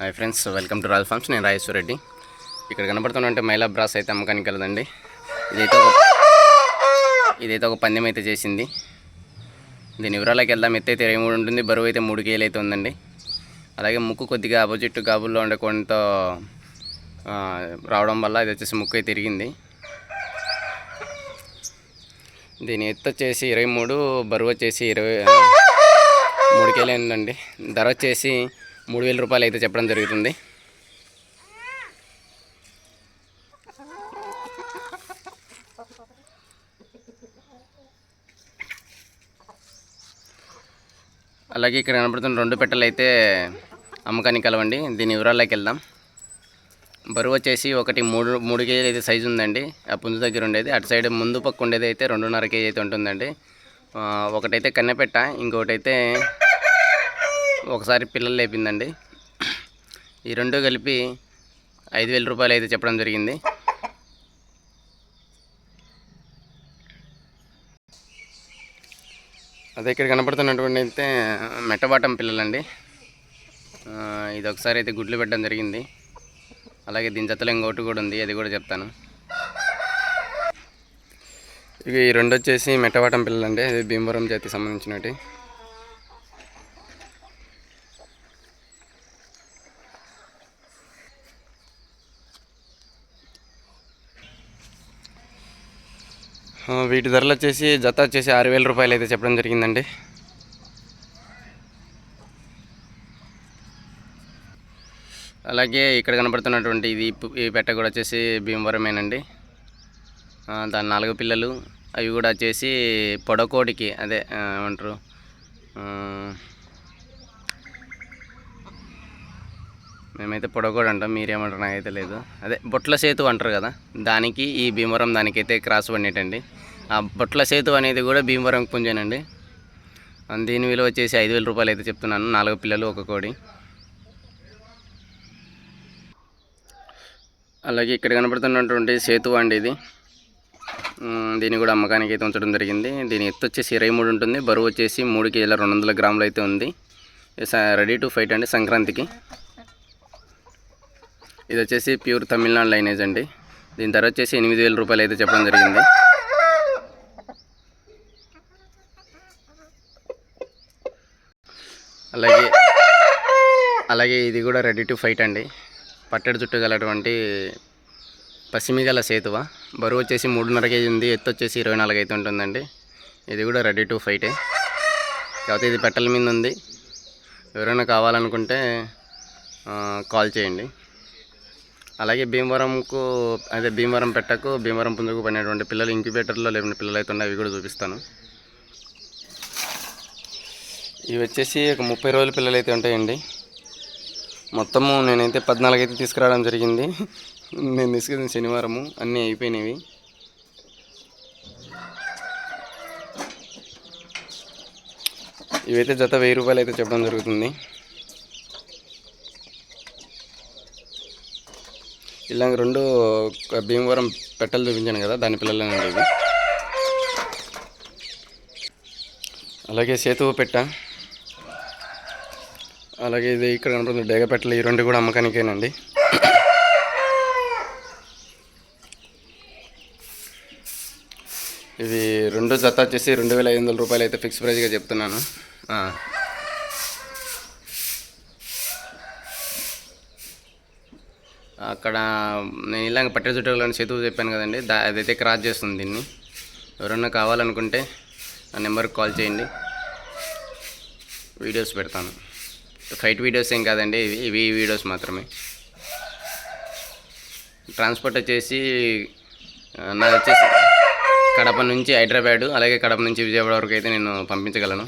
Hi friends welcome to Royal Farms నేను రాజేశ్వర రెడ్డి. ఇక్కడ కనబడుతున్నట్టే మైలా brass అయితే అమ్మకానికి కలదండి ఇదైతే ఒక ఇదైతే ఒక పందెం అయితే చేసింది. దీని వివరాలకి వెళ్దాం. ఎత్తు అయితే ఇరవై మూడు ఉంటుంది బరువు అయితే మూడు కేజీలు అయితే ఉందండి. అలాగే ముక్కు కొద్దిగా ఆపోజిట్ గాబుల్లో ఉండే కొండతో రావడం వల్ల ఇది వచ్చేసి ముక్కు అయితే తిరిగింది. దీని ఎత్తు వచ్చేసి ఇరవై మూడు బరువు వచ్చేసి ఇరవై మూడు కేజీలు ఉందండి. ధర వచ్చేసి మూడు వేల రూపాయలు అయితే చెప్పడం జరుగుతుంది. అలాగే ఇక్కడ కనబడుతున్న రెండు పెట్టెలు అయితే అమ్మకానికి కలవండి. దీని వివరాల్లోకి వెళ్దాం. బరువు వచ్చేసి ఒకటి మూడు మూడు కేజీలు అయితే సైజు ఉందండి. ఆ పుంజు దగ్గర ఉండేది. అటు సైడ్ ముందు పక్క ఉండేది అయితే రెండున్నర కేజీ అయితే ఉంటుందండి. ఒకటైతే కన్నెపెట్ట ఇంకొకటైతే ఒకసారి పిల్లలు లేపిందండి. ఈ రెండు కలిపి ఐదు వేల రూపాయలు అయితే చెప్పడం జరిగింది. అదే ఇక్కడ కనపడుతున్నటువంటి అయితే మెట్టబాటం పిల్లలండి. ఇది ఒకసారి అయితే గుడ్లు పెట్టడం జరిగింది. అలాగే దీని జతలో ఇంకోటి కూడా ఉంది అది కూడా చెప్తాను. ఇక ఈ రెండు వచ్చేసి మెట్టవాటం పిల్లలండి అది భీమవరం జాతికి సంబంధించినవి. వీటి ధరలు వచ్చేసి జత వచ్చేసి ఆరు వేల రూపాయలు అయితే చెప్పడం జరిగిందండి. అలాగే ఇక్కడ కనబడుతున్నటువంటి ఇది ఈ పెట్ట కూడా వచ్చేసి భీమవరమేనండి. దాని నాలుగు పిల్లలు. అవి కూడా వచ్చేసి పొడకోటికి అదే ఏమంటారు మేమైతే పొడగోడు అంటాం మీరేమంటారు నాకైతే లేదు. అదే బొట్ల సేతు అంటారు కదా దానికి ఈ భీమవరం దానికైతే క్రాస్ పడినట్టండి. ఆ బొట్ల సేతు అనేది కూడా భీమవరం పుంజనండి. దీని విలువ వచ్చేసి ఐదు వేల రూపాయలు అయితే చెప్తున్నాను నాలుగు పిల్లలు ఒక కోడి. అలాగే ఇక్కడ కనబడుతున్నటువంటి సేతు అండి ఇది. దీన్ని కూడా అమ్మకానికి అయితే ఉంచడం జరిగింది. దీని ఎత్తు వచ్చేసి ఇరవై మూడు ఉంటుంది బరువు వచ్చేసి మూడు కేజీల రెండు వందల గ్రాములు అయితే ఉంది. రెడీ టు ఫైట్ అండి సంక్రాంతికి. ఇది వచ్చేసి ప్యూర్ తమిళనాడు లైనేజ్ అండి. దీని ధర వచ్చేసి ఎనిమిది వేల రూపాయలు అయితే చెప్పడం జరిగింది. అలాగే అలాగే ఇది కూడా రెడీ టు ఫైట్ అండి. పట్టడి చుట్టూ గలటువంటి పసిమిగల సేతువ. బరువు వచ్చేసి మూడున్నర కేజీ ఉంది ఎత్తు వచ్చేసి ఇరవై నాలుగు అయితే ఉంటుందండి. ఇది కూడా రెడీ టు ఫైటే కాకపోతే ఇది పెట్టల మీద ఉంది. ఎవరైనా కావాలనుకుంటే కాల్ చేయండి. అలాగే భీమవరంకు అదే భీమవరం పెట్టకు భీమవరం పుంజుకు పడినటువంటి పిల్లలు ఇంక్యుబేటర్లో లేని పిల్లలు అయితే ఉన్నాయి అవి కూడా చూపిస్తాను. ఇవి వచ్చేసి ఒక ముప్పై రోజుల పిల్లలు అయితే ఉంటాయండి. మొత్తము నేనైతే పద్నాలుగు అయితే తీసుకురావడం జరిగింది. నేను తీసుకెళ్ళిన శనివారము అన్నీ అయిపోయినవి. ఇవైతే జత వెయ్యి రూపాయలు అయితే చెప్పడం జరుగుతుంది. ఇలా రెండు భీమవరం పెట్టలు చూపించాను కదా దాని పిల్లలేనండి ఇవి. అలాగే సేతువు పెట్ట. అలాగే ఇది ఇక్కడ కనపడుతుంది డేగ పెట్టలు ఈ రెండు కూడా అమ్మకానికేనండి. ఇవి రెండు జత వచ్చేసి రెండు వేల ఐదు వందల రూపాయలు అయితే ఫిక్స్ ప్రైజ్గా చెప్తున్నాను. అక్కడ నేను ఇలాగ పట్టె చుట్టూలని సేతువు చెప్పాను కదండి దా అదైతే క్రాస్ చేస్తుంది దీన్ని. ఎవరన్నా కావాలనుకుంటే ఆ నెంబర్కి కాల్ చేయండి. వీడియోస్ పెడతాను. ఫైట్ వీడియోస్ ఏం కాదండి ఇవి ఇవి వీడియోస్ మాత్రమే. ట్రాన్స్పోర్ట్ వచ్చేసి ఆ, నాది వచ్చేసి కడప నుంచి హైదరాబాదు అలాగే కడప నుంచి విజయవాడ వరకు అయితే నేను పంపించగలను.